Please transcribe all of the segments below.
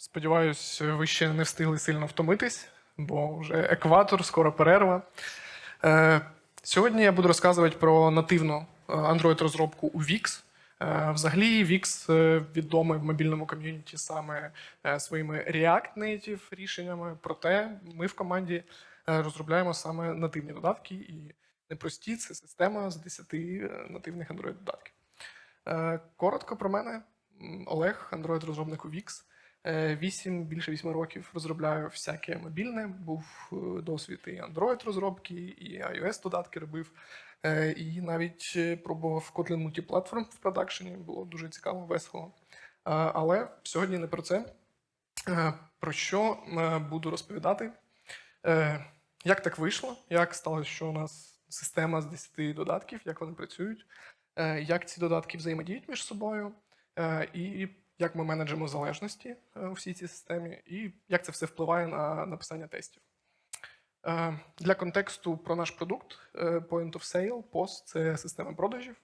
Сподіваюсь, ви ще не встигли сильно втомитись, бо вже екватор, скоро перерва. Е, Сьогодні я буду розказувати про нативну е, Android-розробку у Wix. Е, Взагалі, Wix е, відомий в мобільному ком'юніті саме своїми React Native рішеннями. Проте ми в команді розробляємо саме нативні додатки і непрості це система з 10 е, нативних Android-додатків. Коротко про мене. Олег, Android-розробник у Wix. Е, Вісім, більше вісьми років розробляю всяке мобільне. Був е, досвід і Android-розробки, і iOS-додатки робив. Е, І навіть пробував Kotlin Multiplatform в продакшені. Було дуже цікаво, весело. Але сьогодні не про це. Про що буду розповідати? Як так вийшло? Як сталося, що у нас система з 10 додатків, як вони працюють, як ці додатки взаємодіють між собою, і як ми менеджимо залежності е, у всій цій системі, і як це все впливає на написання тестів. Е, Для контексту про наш продукт е, Point of Sale, POS – це система продажів.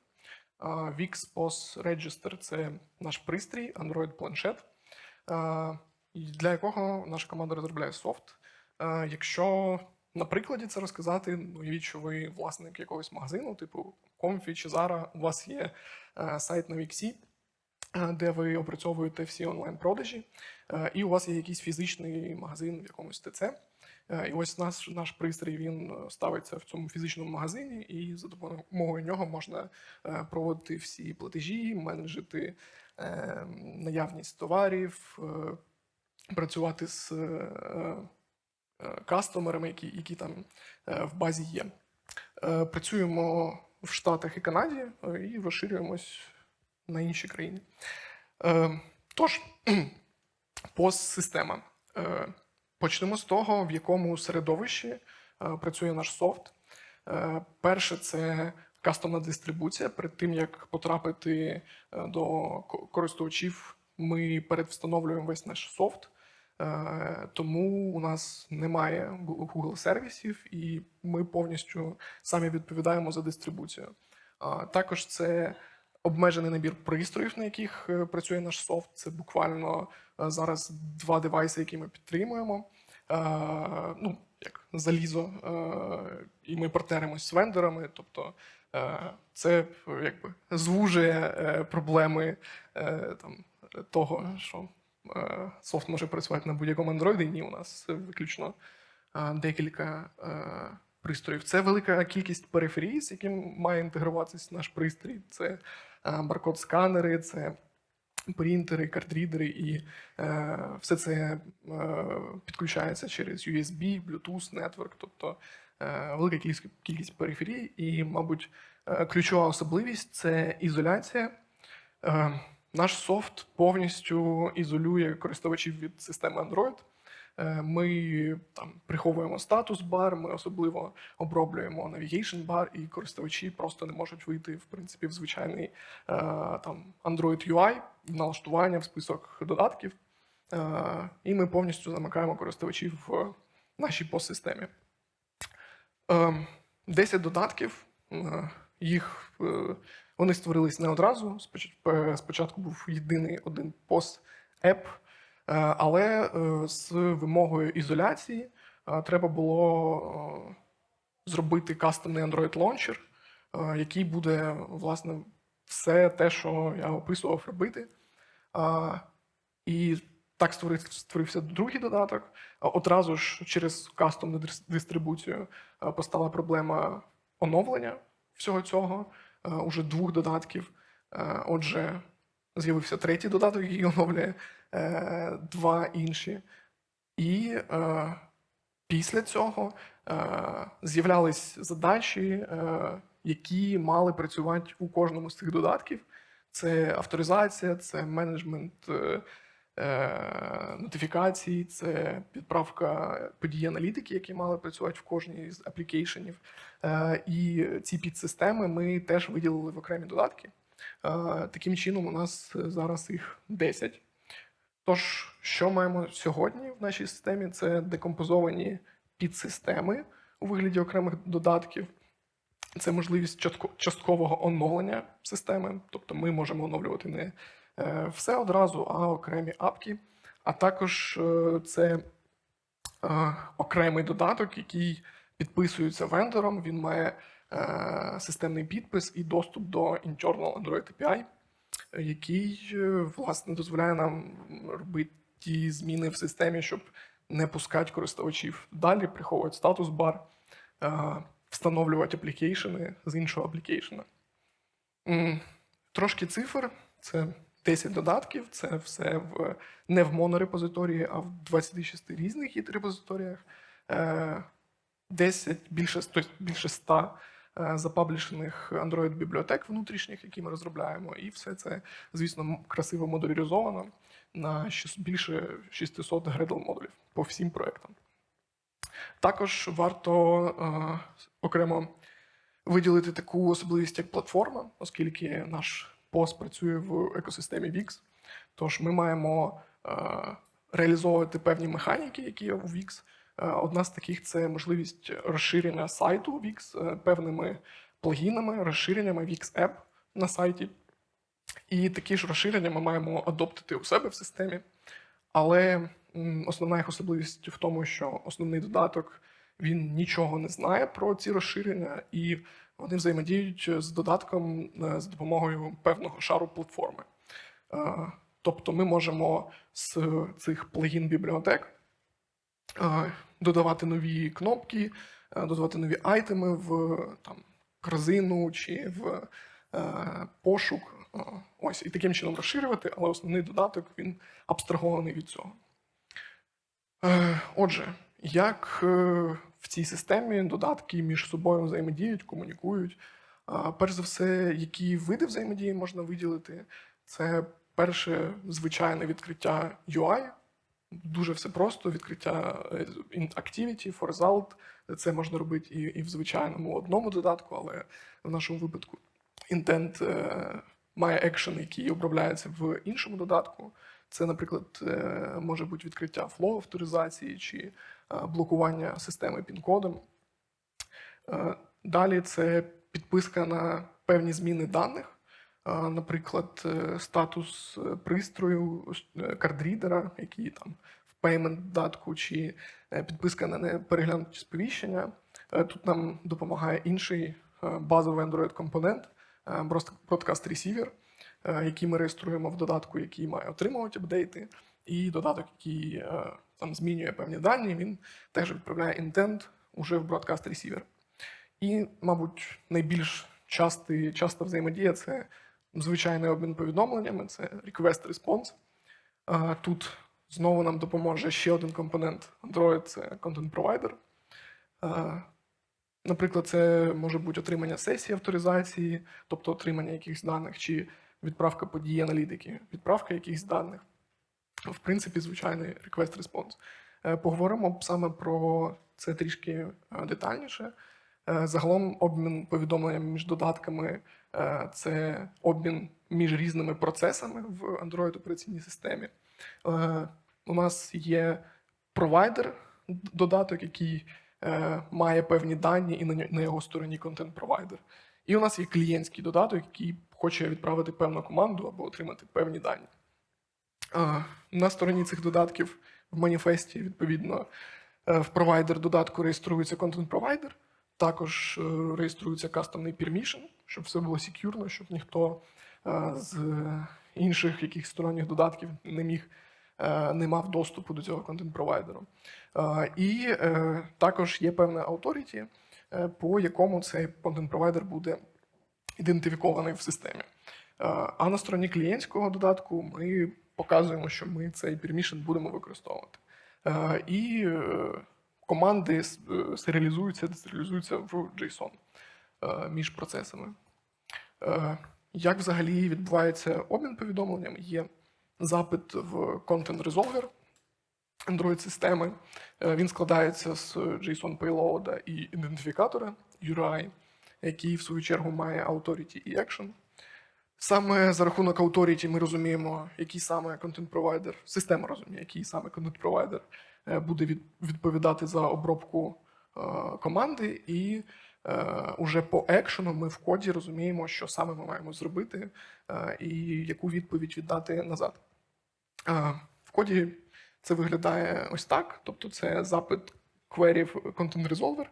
а Wix POS Register – це наш пристрій, Android-планшет, для якого наша команда розробляє софт. Якщо на прикладі це розказати, ну, уявіть, що ви власник якогось магазину, типу Comfy чи Zara, у вас є сайт на е, де ви опрацьовуєте всі онлайн-продажі, е, і у вас є якийсь фізичний магазин в якомусь ТЦ. Е, І ось наш, наш пристрій він е, ставиться в цьому фізичному магазині, і за допомогою нього можна е, проводити всі платежі, менеджити е, наявність товарів, е, працювати з е, е, кастомерами, які, які там е, в базі є. Е, Працюємо в Штатах і Канаді е, і розширюємось на інші країни. Е, Тож, постсистема. Е, Почнемо з того, в якому середовищі е, працює наш софт. Е, Перше, це кастомна дистрибуція. Перед тим як потрапити е, до користувачів, ми передвстановлюємо весь наш софт. Тому у нас немає Google сервісів, і ми повністю самі відповідаємо за дистрибуцію. Також це обмежений набір пристроїв, на яких е, працює наш софт. Це буквально е, зараз два девайси, які ми підтримуємо. Е, Ну, як залізо, і ми партнеримось з вендорами. Тобто це якби звужує проблеми там, того, що софт може працювати на будь-якому Android. Ні, у нас виключно декілька пристроїв. Це велика кількість периферій, з яким має інтегруватися наш пристрій. Це баркод-сканери, це принтери, картрідери, і е, все це е, підключається через USB, Bluetooth, Network, тобто е, велика кількість, кількість периферій. І, мабуть, е, ключова особливість це ізоляція. Е, наш софт повністю ізолює користувачів від системи Android. Е, Ми там приховуємо статус бар, ми особливо оброблюємо navigation бар, і користувачі просто не можуть вийти в принципі в звичайний е, там Android UI, в налаштування в список додатків. Е, І ми повністю замикаємо користувачів в нашій постсистемі. Ем, 10 додатків. Їх вони створились не одразу. Спочатку був єдиний один пост еп, але е, з вимогою ізоляції е, треба було е, зробити кастомний Android Launcher, е, який буде власне все те, що я описував робити. І так створився другий додаток. Одразу ж через кастомну дис- дистрибуцію е, постала проблема оновлення всього цього, е, уже двох додатків. Е, Отже, з'явився третій додаток, який оновлює е, два інші. І е, після цього е, з'являлись задачі, е, які мали працювати у кожному з цих додатків. Це авторизація, це менеджмент е, е, нотифікацій, це підправка подій аналітики, які мали працювати в кожній з аплікейшенів. Е, і ці підсистеми ми теж виділили в окремі додатки. Е, таким чином, у нас зараз їх 10. Тож, що маємо сьогодні в нашій системі? Це декомпозовані підсистеми у вигляді окремих додатків. Це можливість часткового оновлення системи. Тобто ми можемо оновлювати не е, все одразу, а окремі апки. а також е, це е, окремий додаток, який підписується вендором. Він має е, системний підпис і доступ до internal Android API, е, який е, власне дозволяє нам робити ті зміни в системі, щоб не пускати користувачів далі, приховувати статус бар, е, встановлювати аплікейшени з іншого аплікейшена. Трошки цифр. Це 10 додатків, це все в, не в монорепозиторії, а в 26 різних репозиторіях. Е, 10 більше 100, більше 100 е, запаблішених Android-бібліотек внутрішніх, які ми розробляємо, і все це, звісно, красиво модуляризовано на більше 600 Gradle модулів по всім проектам. Також варто е, окремо виділити таку особливість, як платформа, оскільки наш пост працює в екосистемі VIX. Тож ми маємо е, реалізовувати певні механіки, які є у VIX. Е, Одна з таких це можливість розширення сайту VIX е, певними плагінами, розширеннями VIX App на сайті. І такі ж розширення ми маємо адоптити у себе в системі. Але основна їх особливість в тому, що основний додаток він нічого не знає про ці розширення, і вони взаємодіють з додатком е, з допомогою певного шару платформи. Тобто ми можемо з цих плагін бібліотек додавати нові кнопки, е, додавати нові айтеми в там, корзину чи в е, пошук. Е, Ось і таким чином розширювати, але основний додаток він абстрагований від цього. Е, Отже, як е, в цій системі додатки між собою взаємодіють, комунікують. Перш за все, які види взаємодії можна виділити, це перше звичайне відкриття UI. Дуже все просто, відкриття е, activity, for. Це можна робити і, і в звичайному одному додатку, але в нашому випадку е, має екшен, який обробляється в іншому додатку. Це, наприклад, е, може бути відкриття флоу авторизації чи е, блокування системи пін-кодом. Далі це підписка на певні зміни даних, наприклад, е, статус е, пристрою е, кардрідера, який там в payment додатку, чи підписка на непереглянуті сповіщення. Тут нам допомагає інший базовий Android компонент е, Broadcast Receiver, який ми реєструємо в додатку, який має отримувати апдейти, і додаток, який там змінює певні дані, він теж відправляє інтент уже в Broadcast Receiver. І, мабуть, найбільш частий, часта взаємодія це звичайний обмін повідомленнями, це request response. Тут знову нам допоможе ще один компонент Android це Content Provider. Наприклад, це може бути отримання сесії авторизації, тобто отримання якихось даних, чи відправка події аналітики, відправка якихось даних. В принципі, звичайний request response. Е, Поговоримо саме про це трішки е, детальніше. Е, Загалом обмін повідомленнями між додатками це обмін між різними процесами в Android операційній системі. Е, У нас є провайдер, додаток, який е, має певні дані, і на його стороні контент-провайдер. І у нас є клієнтський додаток, який хоче відправити певну команду або отримати певні дані. Е, На стороні цих додатків в маніфесті, відповідно, е, в провайдер додатку реєструється контент-провайдер, також е, реєструється кастомний permission, щоб все було секюрно, щоб ніхто е, з інших якихось сторонніх додатків не міг е, не мав доступу до цього контент-провайдеру. І також є певне authority, по якому цей контент-провайдер буде ідентифікований в системі. А на стороні клієнтського додатку ми показуємо, що ми цей permission будемо використовувати. І команди с- е, серіалізуються, десеріалізуються в JSON е, між процесами. Е, Як взагалі відбувається обмін повідомленнями? Є запит в Content Resolver Android-системи. Він складається з JSON payload і ідентифікатора URI, який в свою чергу має authority і action. Саме за рахунок authority ми розуміємо, який саме контент-провайдер, система розуміє, який саме контент-провайдер е, буде відповідати за обробку е, команди, і е, уже по екшену ми в коді розуміємо, що саме ми маємо зробити і яку відповідь віддати назад. В коді це виглядає ось так. Тобто, це запит query в Content Resolver,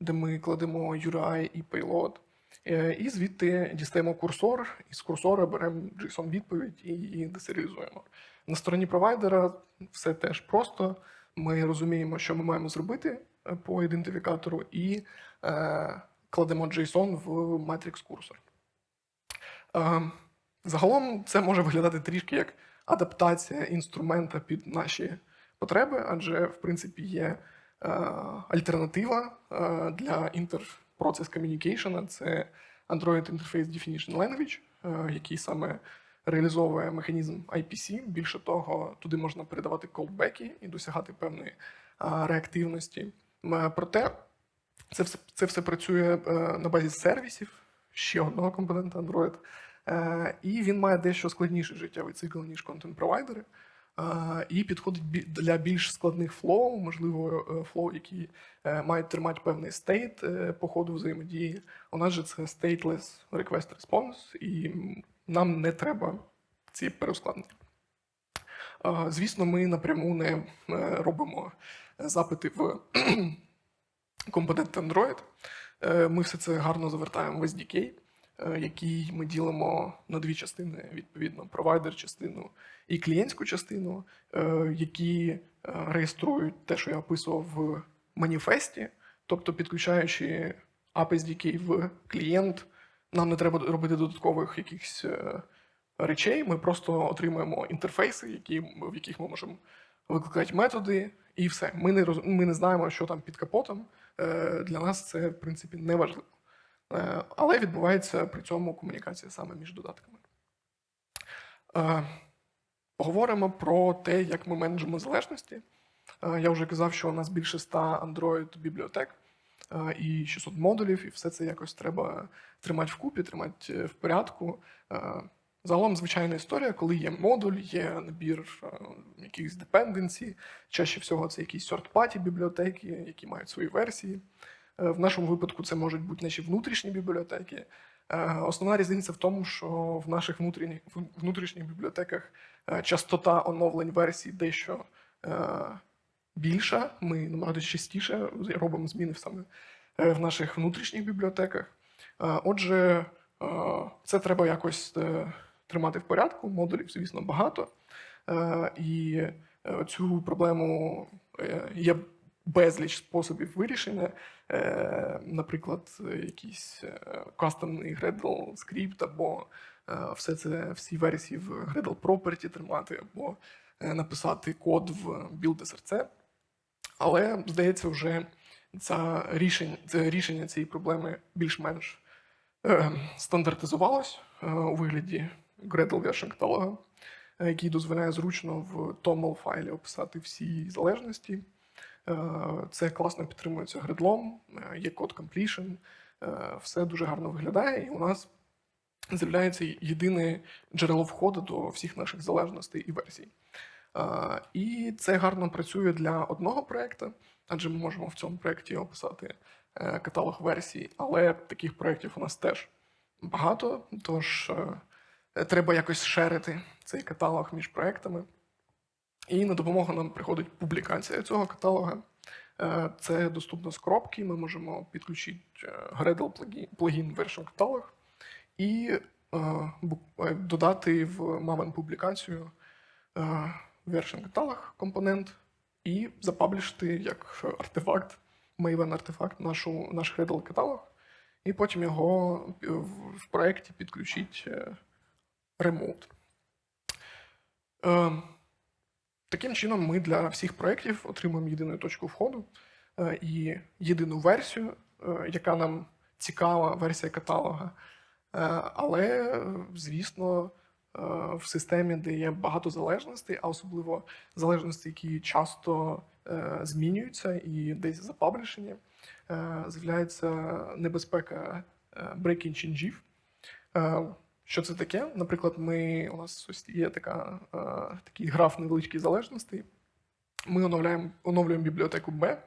де ми кладемо URI і payload. Е, І звідти дістаємо курсор, і з курсора беремо JSON відповідь і її десеріалізуємо. На стороні провайдера все теж просто. Ми розуміємо, що ми маємо зробити е, по ідентифікатору, і е, кладемо JSON в Matrix курсор. Е, загалом це може виглядати трішки як адаптація інструмента під наші потреби, адже в принципі є е, альтернатива е, для Inter-Process Communication. Це Android Interface Definition Language, е, який саме реалізовує механізм IPC. Більше того, туди можна передавати колбеки і досягати певної реактивності. Проте це все, це все працює е, на базі сервісів, ще одного компонента Android. Е, І він має дещо складніший життєвий цикл, ніж контент-провайдери. Е, І підходить для більш складних флоу, можливо, е, флоу, які е, мають тримати певний стейт по ходу взаємодії. У нас же це stateless request response, і нам не треба ці перескладнення. Е, Звісно, ми напряму не робимо запити в компонент Android. Ми все це гарно завертаємо в SDK, який ми ділимо на дві частини, відповідно, провайдер частину і клієнтську частину, е, які е, реєструють те, що я описував в маніфесті, тобто підключаючи App SDK в клієнт, нам не треба робити додаткових якихось е, речей. Ми просто отримуємо інтерфейси, які, в яких ми можемо викликати методи, і все. Ми не роз... ми не знаємо, що там під капотом. Е, Для нас це, в принципі, не важливо. Е, Але відбувається при цьому комунікація саме між додатками. Е, Поговоримо про те, як ми менеджимо залежності. Е, Я вже казав, що у нас більше 100 Android бібліотек е, і 600 модулів, і все це якось треба тримати вкупі, тримати в порядку. Загалом звичайна історія, коли є модуль, є набір якихось dependency, чаще всього це якісь third-party бібліотеки, які мають свої версії. Е, В нашому випадку це можуть бути наші внутрішні бібліотеки. Е, Основна різниця в тому, що в наших внутрішніх, внутрішніх бібліотеках е, частота оновлень версій дещо більша. Ми набагато частіше робимо зміни саме в наших внутрішніх бібліотеках. Отже, це треба якось тримати в порядку. Модулів, звісно, багато. І цю проблему є безліч способів вирішення. Е, Наприклад, якийсь е, кастомний Gradle скрипт, або е, все це всі версії в Gradle Property тримати, або е, написати код в Build SRC. Але, здається, вже це рішення, це рішення цієї проблеми більш-менш е, стандартизувалось е, у вигляді Gradle е, який дозволяє зручно в toml файлі описати всі залежності. Е, Це класно підтримується гредлом, е, є код completion, е, все дуже гарно виглядає, і у нас з'являється єдине джерело входу до всіх наших залежностей і версій. І це гарно працює для одного проєкту, адже ми можемо в цьому проєкті описати каталог версій, але таких проєктів у нас теж багато, тож треба якось шерити цей каталог між проєктами. І на допомогу нам приходить публікація цього каталога. Е, Це доступно з коробки. Ми можемо підключити е, Gradle плагін- version каталог і е, додати в Maven публікацію version каталог компонент і запаблішити як артефакт, Maven артефакт нашу, наш Gradle каталог, і потім його в, проєкті підключити е, remote. Е, Таким чином, ми для всіх проєктів отримуємо єдину точку входу е, і єдину версію, е, яка нам цікава, версія каталога. Е, Але, звісно, в системі, де є багато залежностей, а особливо залежності, які часто змінюються і десь запаблішені, з'являється небезпека. Е, Що це таке? Наприклад, ми, у нас ось є така, е, такий граф невеличких залежностей. Ми оновляємо, оновлюємо бібліотеку B, е,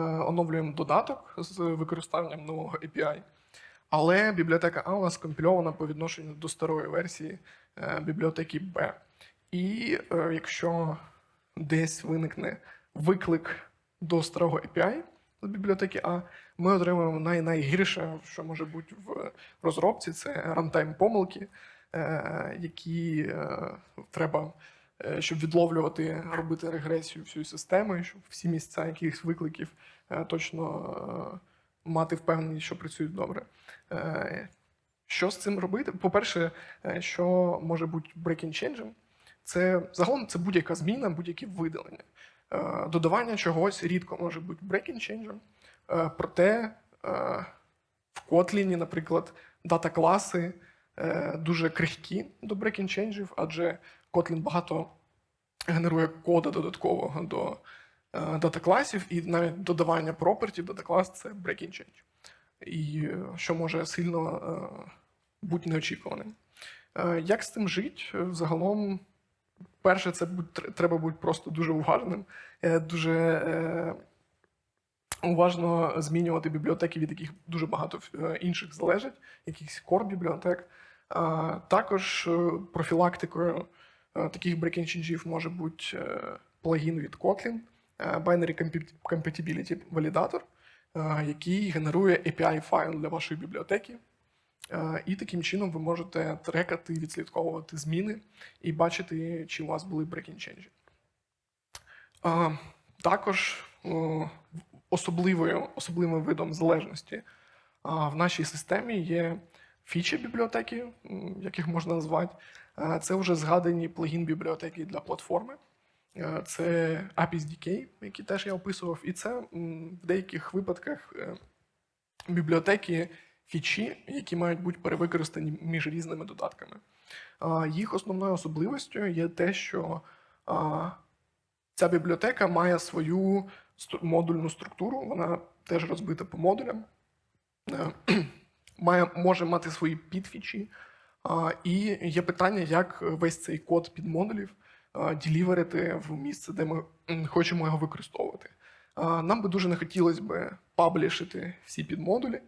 оновлюємо додаток з використанням нового API. Але бібліотека А у нас компільована по відношенню до старої версії е, бібліотеки B. І е, якщо десь виникне виклик до старого API з бібліотеки А, ми отримуємо най- найгірше, що може бути в розробці, це рантайм помилки, е, які е, треба, е, щоб відловлювати, робити регресію всієї системи, щоб всі місця якихось викликів точно мати впевненість, що працюють добре. Що з цим робити? По-перше, що може бути breaking change? Це загалом це будь-яка зміна, будь-яке видалення. Додавання чогось рідко може бути breaking change, е, проте е, в Kotlin, наприклад, дата-класи е, дуже крихкі до breaking change, адже Kotlin багато генерує кода додаткового до е, дата-класів, і навіть додавання пропертів дата-клас це breaking change. І е, що може сильно е, бути неочікуваним. Е, Як з цим жити? Е, Загалом, перше, це треба бути просто дуже уважним, е, дуже е, уважно змінювати бібліотеки, від яких дуже багато е, інших залежить, якихось кор бібліотек. Також е, профілактикою е, таких breaking може бути плагін від Kotlin, Binary Compatibility Validator, який генерує API файл для вашої бібліотеки. І таким чином ви можете трекати, відслідковувати зміни і бачити, чи у вас були breaking change. Е, Також особливою, особливим видом залежності в нашій системі є фічі бібліотеки, яких можна назвати. Це вже згадані плагін бібліотеки для платформи. Е, Це API SDK, який теж я описував, і це в деяких випадках е, бібліотеки фічі, які мають бути перевикористані між різними додатками. Їх основною особливостю є те, що ця бібліотека має свою модульну структуру, вона теж розбита по модулям, Е, має, може мати свої підфічі. І є питання, як весь цей код підмодулів а, діліверити в місце, де ми хочемо його використовувати. Нам би дуже не хотілося би паблішити всі підмодулі.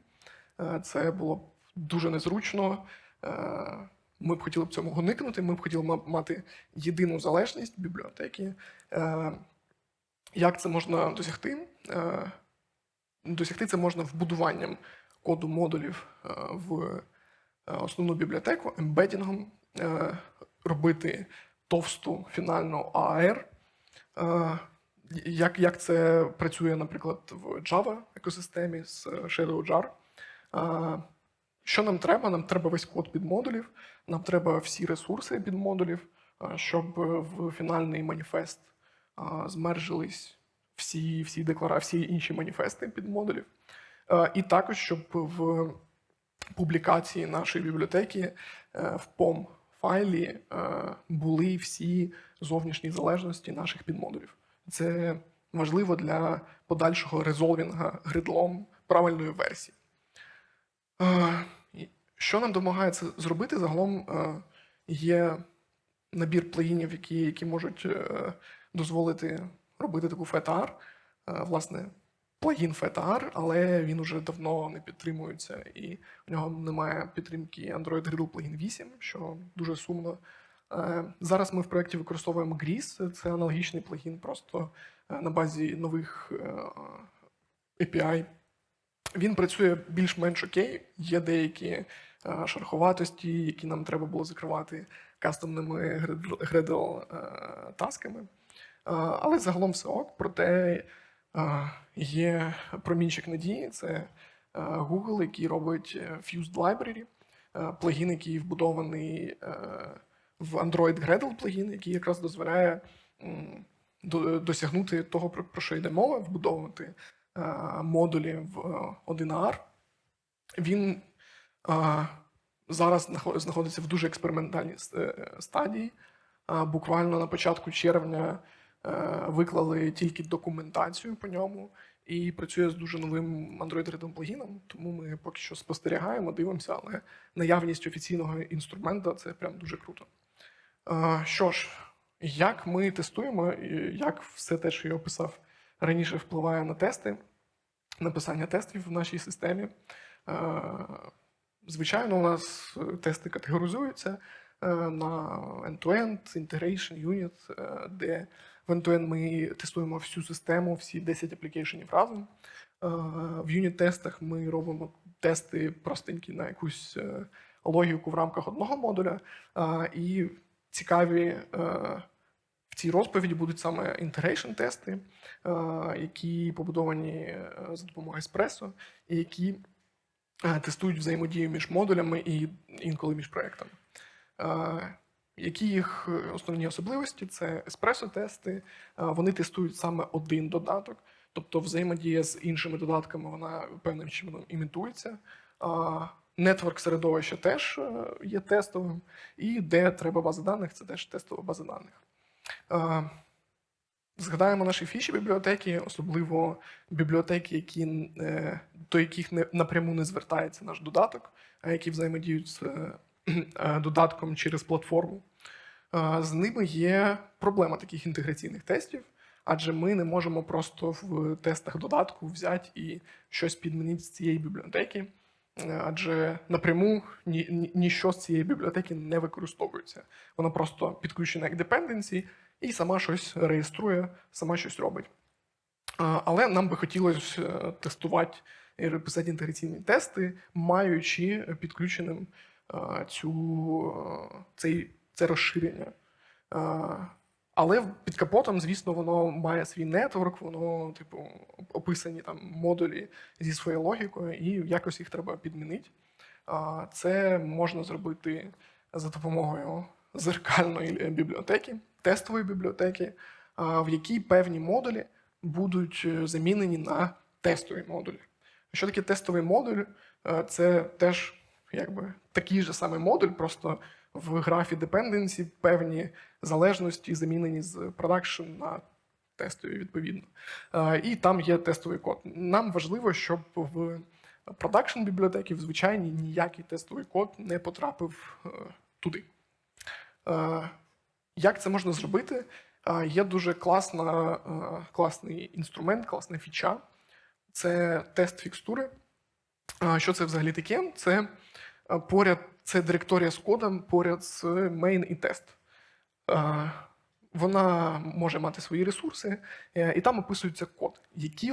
Е, Це було б дуже незручно. Е, Ми б хотіли б цьому уникнути. Ми б хотіли мати єдину залежність бібліотеки. Як це можна досягти? Е, Досягти це можна вбудуванням коду модулів е, в е, основну бібліотеку, ембедінгом, робити товсту фінальну AR. Як, як це працює, наприклад, в Java екосистемі з Shadow Jar. Що нам треба? Нам треба весь код підмодулів, нам треба всі ресурси підмодулів, е, щоб в фінальний маніфест змержились всі, всі деклара, всі інші маніфести підмодулів. Е, І також, щоб в публікації нашої бібліотеки е, в POM файлі е, були всі зовнішні залежності наших підмодулів. Це важливо для подальшого резолвінга гридлом правильної версії. Е, Що нам це зробити? Загалом є набір плагінів, які, які можуть дозволити робити таку FETAR. Е, Власне, плагін FETAR, але він уже давно не підтримується, і в нього немає підтримки Android Gridle Plugin 8, що дуже сумно. Е, Зараз ми в проєкті використовуємо Grease, це аналогічний плагін, просто е, на базі нових API. Він працює більш-менш окей. Є деякі шероховатості, які нам треба було закривати кастомними Gradle тасками. Е, Але загалом все ок. Проте є промінчик надії. Це Google, який робить е, Fused Library, плагін, який вбудований е, в Android Gradle плагін, який якраз дозволяє досягнути того, про що йде мова, вбудовувати модулі в е, 1R. Він зараз знаходиться в дуже експериментальній стадії. Буквально на початку червня виклали тільки документацію по ньому і працює з дуже новим Android Rhythm плагіном, тому ми поки що спостерігаємо, дивимося, але наявність офіційного інструмента це прям дуже круто. Е, Що ж, як ми тестуємо, як все те, що я описав раніше, впливає на тести, написання тестів в нашій системі. Е, Звичайно, у нас е, тести категоризуються е, на end-to-end, integration, unit, е, де В end-to-end ми тестуємо всю систему, всі 10 аплікейшенів разом. Е, В юніт-тестах ми робимо тести простенькі на якусь е, логіку в рамках одного модуля. Е, І цікаві в цій розповіді будуть саме інтегрейшн тести, які побудовані за допомогою Espresso, і які тестують взаємодію між модулями і інколи між проектами. Які їх е, основні особливості? Це еспресо-тести. Е, Вони тестують саме один додаток, тобто взаємодія з іншими додатками вона певним чином імітується. Нетворк середовище теж е, є тестовим, і де треба база даних, це теж тестова база даних. Згадаємо наші фіші бібліотеки, особливо бібліотеки, які, до яких напряму не звертається наш додаток, а які взаємодіють з додатком через платформу. Е, З ними є проблема таких інтеграційних тестів, адже ми не можемо просто в тестах додатку взяти і щось підмінити з цієї бібліотеки, е, адже напряму ні, ні, ніщо з цієї бібліотеки не використовується. Вона просто підключена як dependency і сама щось реєструє, сама щось робить. Але нам би хотілося е, тестувати і писати інтеграційні тести, маючи підключеним е, цю, е, цей, це розширення. Е, Але під капотом, звісно, воно має свій нетворк, воно, типу, описані там модулі зі своєю логікою, і якось їх треба підмінити. Це можна зробити за допомогою зеркальної е, бібліотеки, тестової бібліотеки, в якій певні модулі будуть е, замінені на тестові модулі. Що таке тестовий модуль? Е, Це теж якби такий же самий модуль, просто в графі dependency певні залежності замінені з production на тестові відповідно. Е, І там є тестовий код. Нам важливо, щоб в продакшн бібліотеки в звичайній ніякий тестовий код не потрапив е, туди. Е, Як це можна зробити? Є дуже класна, класний інструмент, класна фіча. Це тест фікстури. Що це взагалі таке? Це поряд, це директорія з кодом поряд з main і тест. Е, Вона може мати свої ресурси, е, і там описується код. Які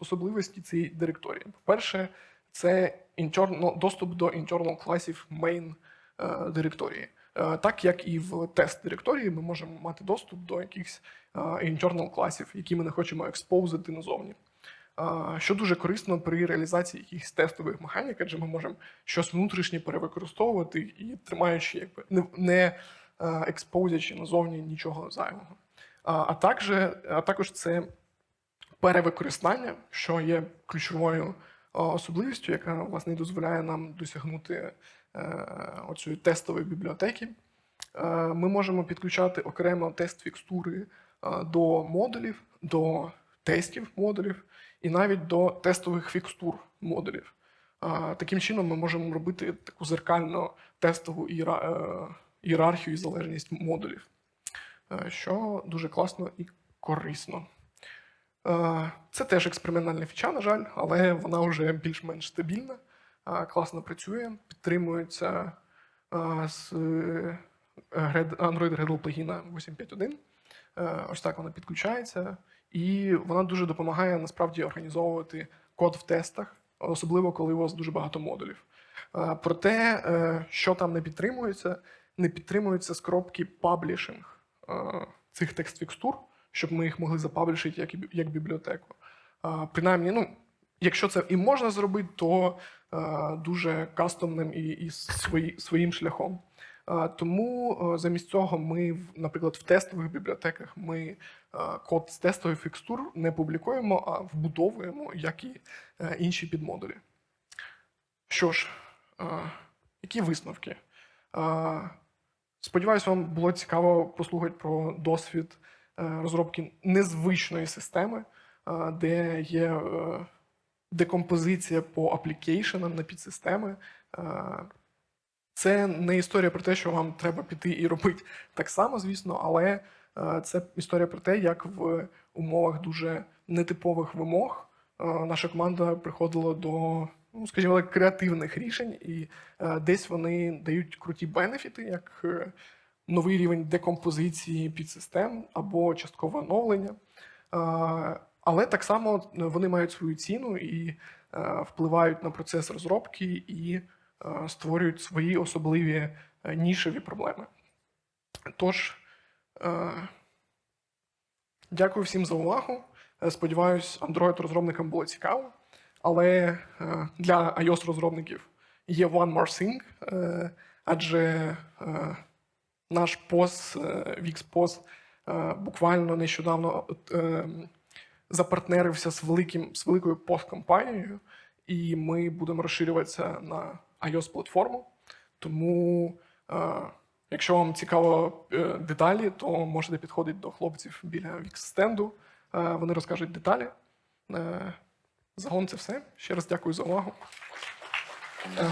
особливості цієї директорії? По-перше, це internal, доступ до internal класів main е, директорії. Е, Так як і в тест директорії, ми можемо мати доступ до якихось е, internal класів, які ми не хочемо експозити назовні. Що дуже корисно при реалізації якихось тестових механік, адже ми можемо щось внутрішнє перевикористовувати і тримаючи, якби не, експозячи назовні нічого зайвого. А, також, а також це перевикористання, що є ключовою особливістю, яка власне дозволяє нам досягнути е, оцієї тестової бібліотеки. Е, Ми можемо підключати окремо тест фікстури е, до модулів, до тестів модулів і навіть до тестових фікстур модулів. Таким чином ми можемо робити таку зеркально тестову е, ієрархію і залежність модулів, е, що дуже класно і корисно. Е, Це теж експериментальна фіча, на жаль, але вона вже більш-менш стабільна, класно працює, підтримується з Android Gradle плагіна 8.5.1. Е, Ось так вона підключається, і вона дуже допомагає насправді організовувати код в тестах, особливо коли у вас дуже багато модулів. Е, Проте, е, що там не підтримується, не підтримується з коробки паблішинг е, цих текст-фікстур, щоб ми їх могли запаблішити як, як бібліотеку. Принаймні, ну, якщо це і можна зробити, то дуже кастомним і, і свої, своїм шляхом. Тому замість цього ми, наприклад, в тестових бібліотеках ми код з тестових фікстур не публікуємо, а вбудовуємо, як і е, інші підмодулі. Що ж, які висновки? Сподіваюсь, вам було цікаво послухати про досвід е, розробки незвичної системи, де є е, декомпозиція по аплікейшенам на підсистеми. Це не історія про те, що вам треба піти і робити так само, звісно, але е, це історія про те, як в умовах дуже нетипових вимог е, наша команда приходила до, ну, скажімо так, креативних рішень, і е, десь вони дають круті бенефіти, як новий рівень декомпозиції підсистем або часткове оновлення. Але так само вони мають свою ціну і впливають на процес розробки і створюють свої особливі е, нішеві проблеми. Тож, е, дякую всім за увагу. Е, Сподіваюсь, Android-розробникам було цікаво. Але е, для iOS-розробників є one more thing, е, адже е, наш POS, е, VixPOS, е, буквально нещодавно е, запартнерився з, великим, з великою POS-компанією, і ми будемо розширюватися на iOS-платформу. Тому, е, якщо вам цікаво е, деталі, то можете підходити до хлопців біля Вікс-стенду. Е, вони розкажуть деталі. Е, загалом це все. Ще раз дякую за увагу. Е,